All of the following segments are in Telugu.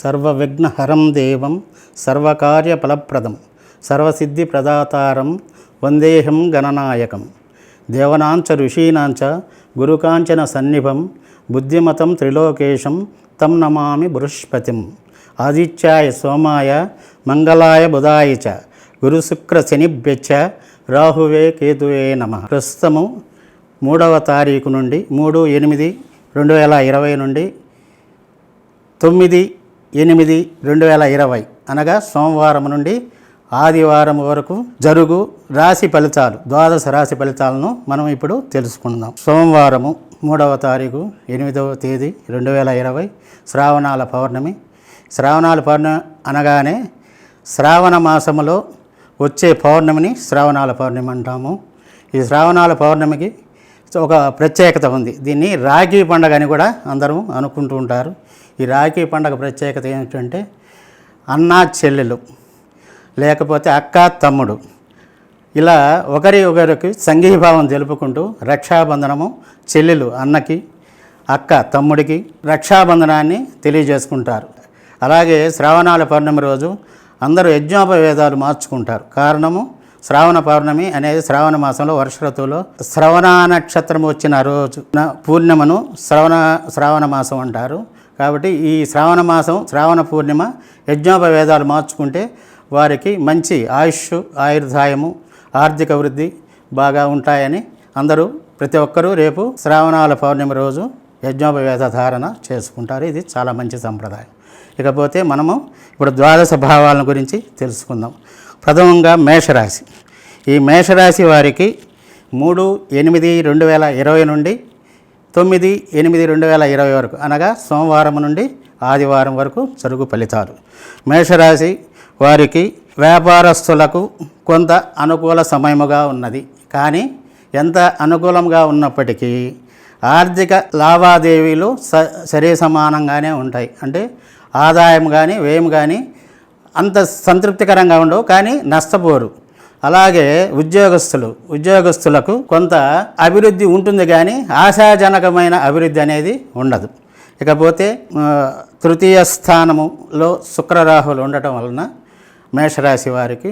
సర్వవిఘ్నహరం దేవం సర్వకార్యఫలప్రదం సర్వసిద్ధి ప్రదాతారం వందేహం గణనాయకం. దేవనాంచ ఋషీనాంచ గురుకాంచన సన్నిభం బుద్ధిమతం త్రిలోకేశం తం నమామి బృహస్పతిం. ఆదిత్యాయ సోమాయ మంగళాయ బుధాయ చ గురుశుక్ర శనిభ్యచ్చ రాహువే కేతువే నమ. ప్రస్తుతము మూడవ తారీఖు నుండి మూడు ఎనిమిది రెండు వేల ఇరవై నుండి తొమ్మిది ఎనిమిది రెండు వేల ఇరవై. అనగా సోమవారం నుండి ఆదివారం వరకు జరుగు రాశి ఫలితాలు ద్వాదశ రాశి ఫలితాలను మనం ఇప్పుడు తెలుసుకుందాం. సోమవారము మూడవ తారీఖు ఎనిమిదవ తేదీ రెండు వేల ఇరవై శ్రావణాల పౌర్ణమి. శ్రావణాల పౌర్ణమి అనగానే శ్రావణ మాసములో వచ్చే పౌర్ణమిని శ్రావణాల పౌర్ణమి అంటాము. ఈ శ్రావణాల పౌర్ణమికి ఒక ప్రత్యేకత ఉంది. దీన్ని రాఖీ పండగ అని కూడా అందరూ అనుకుంటూ ఉంటారు. ఈ రాఖీ పండగ ప్రత్యేకత ఏమిటంటే అన్నా చెల్లెలు లేకపోతే అక్క తమ్ముడు. ఇలా ఒకరి ఒకరికి సంఘీభావం తెలుపుకుంటూ రక్షాబంధనము చెల్లెలు అన్నకి అక్క తమ్ముడికి రక్షాబంధనాన్ని తెలియజేసుకుంటారు. అలాగే శ్రావణాల పౌర్ణమి రోజు అందరూ యజ్ఞోపవేదాలు మార్చుకుంటారు. కారణము శ్రావణ పౌర్ణమి అనేది శ్రావణ మాసంలో వర్ష ఋతువులో శ్రవణ నక్షత్రం వచ్చిన రోజు పూర్ణిమను శ్రవణ శ్రావణ మాసం అంటారు. కాబట్టి ఈ శ్రావణ మాసం శ్రావణ పూర్ణిమ యజ్ఞోపవేదాలు మార్చుకుంటే వారికి మంచి ఆయుష్ ఆయుర్దాయము ఆర్థిక వృద్ధి బాగా ఉంటాయని అందరూ ప్రతి ఒక్కరూ రేపు శ్రావణాల పౌర్ణమి రోజు యజ్ఞోపవేద ధారణ చేసుకుంటారు. ఇది చాలా మంచి సంప్రదాయం. ఇకపోతే మనము ఇప్పుడు ద్వాదశ భావాలను గురించి తెలుసుకుందాం. ప్రథమంగా మేషరాశి. ఈ మేషరాశి వారికి మూడు ఎనిమిది రెండు వేల ఇరవై నుండి తొమ్మిది ఎనిమిది రెండు వేల ఇరవై వరకు అనగా సోమవారం నుండి ఆదివారం వరకు జరుగు ఫలితాలు. మేషరాశి వారికి వ్యాపారస్తులకు కొంత అనుకూల సమయముగా ఉన్నది. కానీ ఎంత అనుకూలంగా ఉన్నప్పటికీ ఆర్థిక లావాదేవీలు స సరి సమానంగానే ఉంటాయి. అంటే ఆదాయం కానీ వ్యయం కానీ అంత సంతృప్తికరంగా ఉండవు. కానీ నష్టపోరు. అలాగే ఉద్యోగస్తులు ఉద్యోగస్తులకు కొంత అభివృద్ధి ఉంటుంది కానీ ఆశాజనకమైన అభివృద్ధి అనేది ఉండదు. ఇకపోతే తృతీయ స్థానములో శుక్రరాహులు ఉండటం వలన మేషరాశి వారికి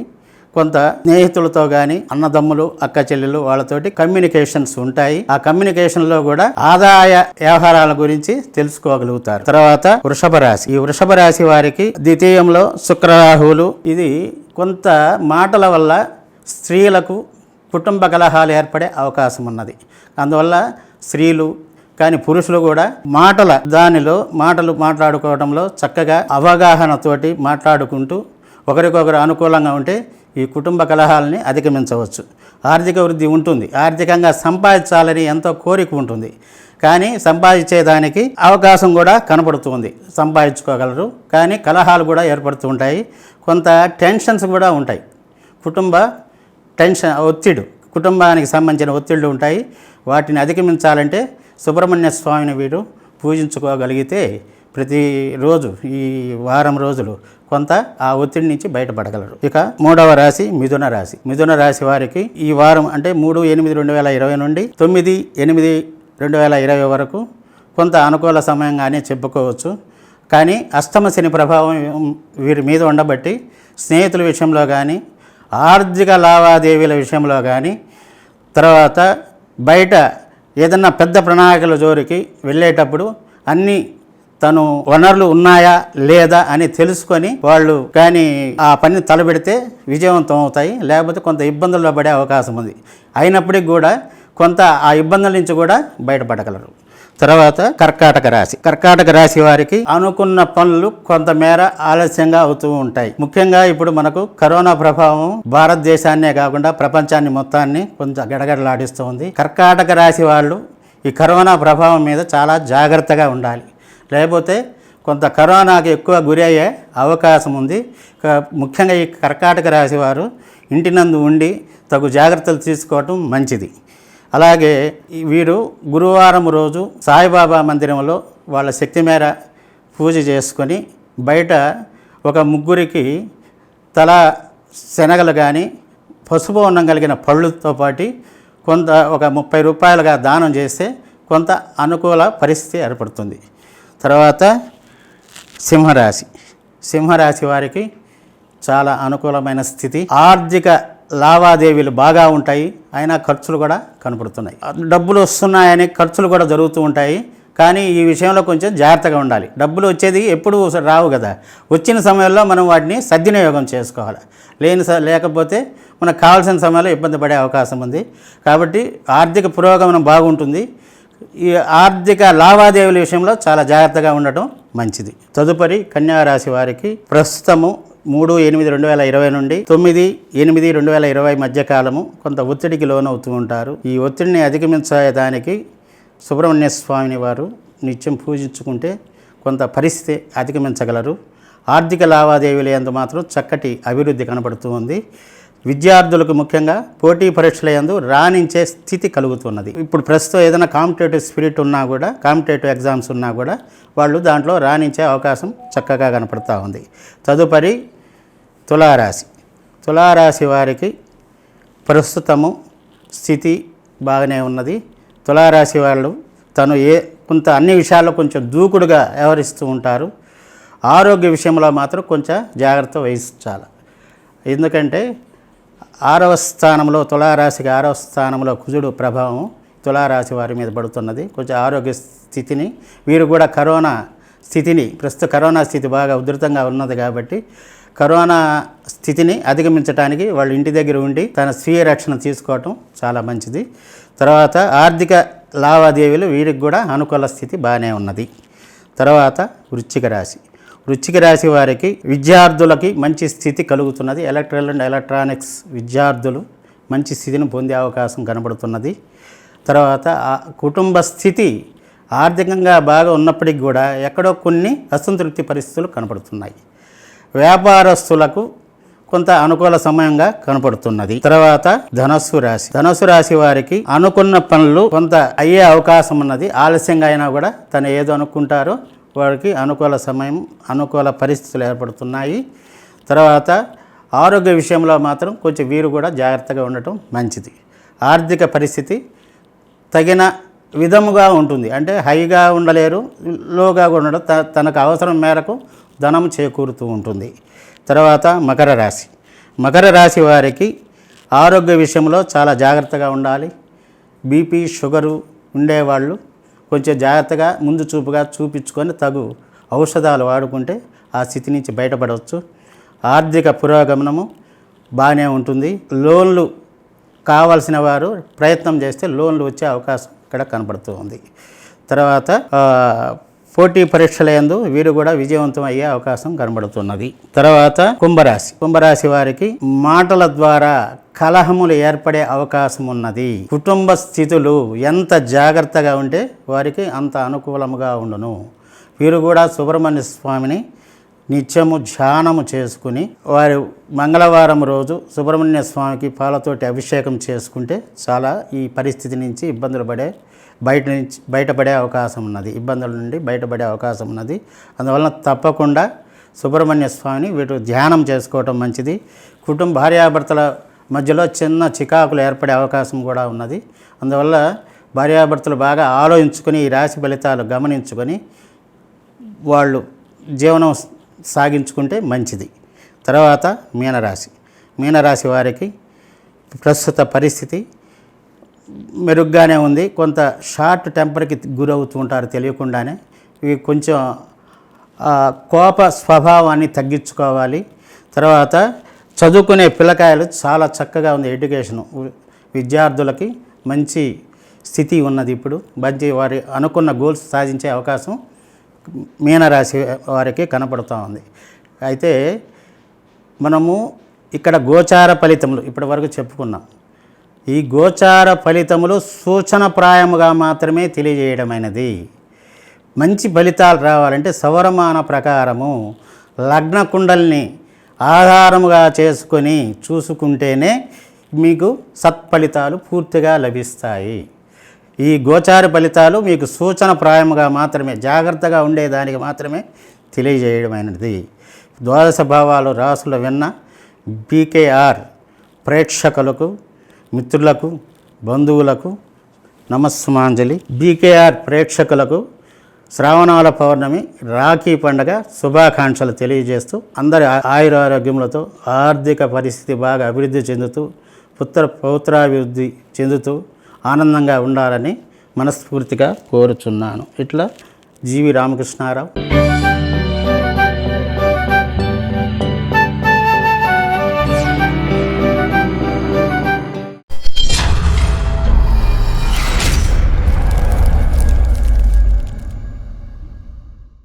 కొంత స్నేహితులతో కానీ అన్నదమ్ములు అక్క చెల్లెలు వాళ్ళతోటి కమ్యూనికేషన్స్ ఉంటాయి. ఆ కమ్యూనికేషన్లో కూడా ఆదాయ వ్యవహారాల గురించి తెలుసుకోగలుగుతారు. తర్వాత వృషభ రాశి. ఈ వృషభ రాశి వారికి ద్వితీయంలో శుక్రరాహువులు ఇది కొంత మాటల వల్ల స్త్రీలకు కుటుంబ కలహాలు ఏర్పడే అవకాశం ఉన్నది అందువల్ల స్త్రీలు కానీ పురుషులు కూడా మాటల దానిలో మాటలు మాట్లాడుకోవడంలో చక్కగా అవగాహనతోటి మాట్లాడుకుంటూ ఒకరికొకరు అనుకూలంగా ఉంటే ఈ కుటుంబ కలహాలని అధిగమించవచ్చు. ఆర్థిక వృద్ధి ఉంటుంది. ఆర్థికంగా సంపాదించాలని ఎంతో కోరిక ఉంటుంది. కానీ సంపాదించేదానికి అవకాశం కూడా కనపడుతుంది సంపాదించుకోగలరు. కానీ కలహాలు కూడా ఏర్పడుతూ ఉంటాయి. కొంత టెన్షన్స్ కూడా ఉంటాయి. కుటుంబ టెన్షన్ ఒత్తిడి కుటుంబానికి సంబంధించిన ఒత్తిళ్ళు ఉంటాయి. వాటిని అధిగమించాలంటే సుబ్రహ్మణ్య స్వామిని వీడు పూజించుకోగలిగితే ప్రతిరోజు ఈ వారం రోజులు కొంత ఆ ఒత్తిడి నుంచి బయటపడగలరు. ఇక మూడవ రాశి మిథున రాశి. మిథున రాశి వారికి ఈ వారం అంటే మూడు ఎనిమిది రెండు వేల ఇరవై నుండి తొమ్మిది ఎనిమిది రెండు వేల ఇరవై వరకు కొంత అనుకూల సమయంగానే చెప్పుకోవచ్చు. కానీ అష్టమ శని ప్రభావం వీరి మీద ఉండబట్టి స్నేహితుల విషయంలో కానీ ఆర్థిక లావాదేవీల విషయంలో కానీ తర్వాత బయట ఏదన్నా పెద్ద ప్రణాళికల జోరికి వెళ్ళేటప్పుడు అన్ని తను వనరులు ఉన్నాయా లేదా అని తెలుసుకొని వాళ్ళు కానీ ఆ పని తలబెడితే విజయవంతం అవుతాయి లేకపోతే కొంత ఇబ్బందుల్లో పడే అవకాశం ఉంది. అయినప్పటికీ కూడా కొంత ఆ ఇబ్బందుల నుంచి కూడా బయటపడగలరు. తర్వాత కర్కాటక రాశి. కర్కాటక రాశి వారికి అనుకున్న పనులు కొంతమేర ఆలస్యంగా అవుతూ ఉంటాయి. ముఖ్యంగా ఇప్పుడు మనకు కరోనా ప్రభావం భారతదేశాన్నే కాకుండా ప్రపంచాన్ని మొత్తాన్ని కొంచెం గడగడలాడిస్తుంది కర్కాటక రాశి వాళ్ళు ఈ కరోనా ప్రభావం మీద చాలా జాగ్రత్తగా ఉండాలి. లేకపోతే కొంత కరోనాకి ఎక్కువ గురి అయ్యే అవకాశం ఉంది. ముఖ్యంగా ఈ కర్కాటక రాశి వారు ఇంటినందు ఉండి తగు జాగ్రత్తలు తీసుకోవటం మంచిది. అలాగే వీరు గురువారం రోజు సాయిబాబా మందిరంలో వాళ్ళ శక్తి మేర పూజ చేసుకొని బయట ఒక ముగ్గురికి తల శనగలు కానీ పసుపు అన్నం కలిగిన పళ్ళుతో పాటు కొంత ఒక ముప్పై రూపాయలుగా దానం చేస్తే కొంత అనుకూల పరిస్థితి ఏర్పడుతుంది. తర్వాత సింహరాశి. సింహరాశి వారికి చాలా అనుకూలమైన స్థితి. ఆర్థిక లావాదేవీలు బాగా ఉంటాయి అయినా ఖర్చులు కూడా కనపడుతున్నాయి. డబ్బులు వస్తున్నాయని ఖర్చులు కూడా జరుగుతూ ఉంటాయి కానీ ఈ విషయంలో కొంచెం జాగ్రత్తగా ఉండాలి. డబ్బులు వచ్చేది ఎప్పుడు రావు కదా. వచ్చిన సమయంలో మనం వాటిని సద్వినియోగం చేసుకోవాలి. లేని లేకపోతే మనకు కావాల్సిన సమయంలో ఇబ్బంది పడే అవకాశం ఉంది. కాబట్టి ఆర్థిక పురోగమనం బాగుంటుంది. ఈ ఆర్థిక లావాదేవీల విషయంలో చాలా జాగ్రత్తగా ఉండటం మంచిది. తదుపరి కన్యారాశి వారికి ప్రస్తుతము మూడు ఎనిమిది రెండు వేల ఇరవై నుండి తొమ్మిది ఎనిమిది రెండు వేల ఇరవై మధ్య కాలము కొంత ఒత్తిడికి లోనవుతూ ఉంటారు. ఈ ఒత్తిడిని అధిగమించడానికి సుబ్రహ్మణ్య స్వామిని వారు నిత్యం పూజించుకుంటే కొంత పరిస్థితి అధిగమించగలరు. ఆర్థిక లావాదేవీల యందు మాత్రం చక్కటి అభివృద్ధి కనబడుతూ ఉంది. విద్యార్థులకు ముఖ్యంగా పోటీ పరీక్షల యందు రాణించే స్థితి కలుగుతున్నది. ఇప్పుడు ప్రస్తుతం ఏదైనా కాంపిటేటివ్ స్పిరిట్ ఉన్నా కూడా కాంపిటేటివ్ ఎగ్జామ్స్ ఉన్నా కూడా వాళ్ళు దాంట్లో రాణించే అవకాశం చక్కగా కనపడుతూ ఉంది. తదుపరి తులారాశి. తులారాశి వారికి ప్రస్తుతము స్థితి బాగానే ఉన్నది. తులారాశి వాళ్ళు తను ఏ కొంత అన్ని విషయాల్లో కొంచెం దూకుడుగా వ్యవహరిస్తూ ఉంటారు. ఆరోగ్య విషయంలో మాత్రం కొంచెం జాగ్రత్త వహించాలి. ఎందుకంటే ఆరవ స్థానంలో తులారాశికి ఆరవ స్థానంలో కుజుడు ప్రభావం తులారాశి వారి మీద పడుతున్నది. కొంచెం ఆరోగ్య స్థితిని వీరు కూడా కరోనా స్థితిని ప్రస్తుత కరోనా స్థితి బాగా ఉధృతంగా ఉన్నది కాబట్టి కరోనా స్థితిని అధిగమించడానికి వాళ్ళు ఇంటి దగ్గర ఉండి తన స్వీయ రక్షణ తీసుకోవటం చాలా మంచిది. తర్వాత ఆర్థిక లావాదేవీలు వీరికి కూడా అనుకూల స్థితి బాగానే ఉన్నది. తర్వాత వృశ్చిక రాశి. వృశ్చిక రాశి వారికి విద్యార్థులకి మంచి స్థితి కలుగుతున్నది. ఎలక్ట్రికల్ అండ్ ఎలక్ట్రానిక్స్ విద్యార్థులు మంచి స్థితిని పొందే అవకాశం కనబడుతున్నది. తర్వాత ఆ కుటుంబ స్థితి ఆర్థికంగా బాగా ఉన్నప్పటికీ కూడా ఎక్కడో కొన్ని అసంతృప్తి పరిస్థితులు కనబడుతున్నాయి. వ్యాపారస్తులకు కొంత అనుకూల సమయంగా కనపడుతున్నది. తర్వాత ధనస్సు రాశి. ధనస్సు రాశి వారికి అనుకున్న పనులు కొంత అయ్యే అవకాశం ఉన్నది. ఆలస్యంగా అయినా కూడా తను ఏదో అనుకుంటారో వారికి అనుకూల సమయం అనుకూల పరిస్థితులు ఏర్పడుతున్నాయి. తర్వాత ఆరోగ్య విషయంలో మాత్రం కొంచెం వీరు కూడా జాగ్రత్తగా ఉండటం మంచిది. ఆర్థిక పరిస్థితి తగిన విధముగా ఉంటుంది. అంటే హైగా ఉండలేరు లోగా కూడా ఉండడం తనకు అవసరం మేరకు ధనం చేకూరుతూ ఉంటుంది. తర్వాత మకర రాశి. మకర రాశి వారికి ఆరోగ్య విషయంలో చాలా జాగ్రత్తగా ఉండాలి. బీపీ షుగరు ఉండేవాళ్ళు కొంచెం జాగ్రత్తగా ముందు చూపుగా చూపించుకొని తగు ఔషధాలు వాడుకుంటే ఆ స్థితి నుంచి బయటపడవచ్చు. ఆర్థిక పురోగమనము బాగానే ఉంటుంది. లోన్లు కావాల్సిన వారు ప్రయత్నం చేస్తే లోన్లు వచ్చే అవకాశం ఇక్కడ కనబడుతూ ఉంది. తర్వాత పోటీ పరీక్షల యందు వీరు కూడా విజయవంతం అయ్యే అవకాశం కనబడుతున్నది. తర్వాత కుంభరాశి. కుంభరాశి వారికి మాటల ద్వారా కలహములు ఏర్పడే అవకాశం ఉన్నది కుటుంబ స్థితులు ఎంత జాగ్రత్తగా ఉంటే వారికి అంత అనుకూలముగా ఉండును. వీరు కూడా సుబ్రహ్మణ్య స్వామిని నిత్యము ధ్యానము చేసుకుని వారు మంగళవారం రోజు సుబ్రహ్మణ్య స్వామికి పాలతోటి అభిషేకం చేసుకుంటే చాలా ఈ పరిస్థితి నుంచి ఇబ్బందులు పడే బయట నుంచి బయటపడే అవకాశం ఉన్నది. ఇబ్బందుల నుండి బయటపడే అవకాశం ఉన్నది. అందువలన తప్పకుండా సుబ్రహ్మణ్య స్వామిని వీటి ధ్యానం చేసుకోవటం మంచిది. కుటుంబ భార్యాభర్తల మధ్యలో చిన్న చికాకులు ఏర్పడే అవకాశం కూడా ఉన్నది. అందువల్ల భార్యాభర్తలు బాగా ఆలోచించుకొని ఈ రాశి ఫలితాలు గమనించుకొని వాళ్ళు జీవనం సాగించుకుంటే మంచిది. తర్వాత మీనరాశి. మీనరాశి వారికి ప్రస్తుత పరిస్థితి మెరుగ్గానే ఉంది. కొంత షార్ట్ టెంపర్కి గురవుతూ ఉంటారు తెలియకుండానే. ఇవి కొంచెం కోప స్వభావాన్ని తగ్గించుకోవాలి. తర్వాత చదువుకునే పిల్లకాయలు చాలా చక్కగా ఉంది ఎడ్యుకేషను. విద్యార్థులకి మంచి స్థితి ఉన్నది ఇప్పుడు. మంచి వారి అనుకున్న గోల్స్ సాధించే అవకాశం మీనరాశి వారికి కనపడుతూ ఉంది. అయితే మనము ఇక్కడ గోచార ఫలితములు ఇప్పటి వరకు చెప్పుకున్నాం. ఈ గోచార ఫలితములు సూచనప్రాయముగా మాత్రమే తెలియజేయడమైనది. మంచి ఫలితాలు రావాలంటే సవరమాన ప్రకారము లగ్న కుండల్ని ఆధారముగా చేసుకొని చూసుకుంటేనే మీకు సత్ఫలితాలు పూర్తిగా లభిస్తాయి. ఈ గోచార ఫలితాలు మీకు సూచన ప్రాయముగా మాత్రమే జాగ్రత్తగా ఉండేదానికి మాత్రమే తెలియజేయడమైనది. ద్వాదశ భావాలు రాసుల విన్న బీకేఆర్ ప్రేక్షకులకు మిత్రులకు బంధువులకు నమస్సుమాంజలి. బీకేఆర్ ప్రేక్షకులకు శ్రావణాల పౌర్ణమి రాఖీ పండగ శుభాకాంక్షలు తెలియజేస్తూ అందరి ఆయురారోగ్యములతో ఆర్థిక పరిస్థితి బాగా అభివృద్ధి చెందుతూ పుత్ర పౌత్రాభివృద్ధి చెందుతూ ఆనందంగా ఉండాలని మనస్ఫూర్తిగా కోరుచున్నాను. ఇట్లా జీవి రామకృష్ణారావు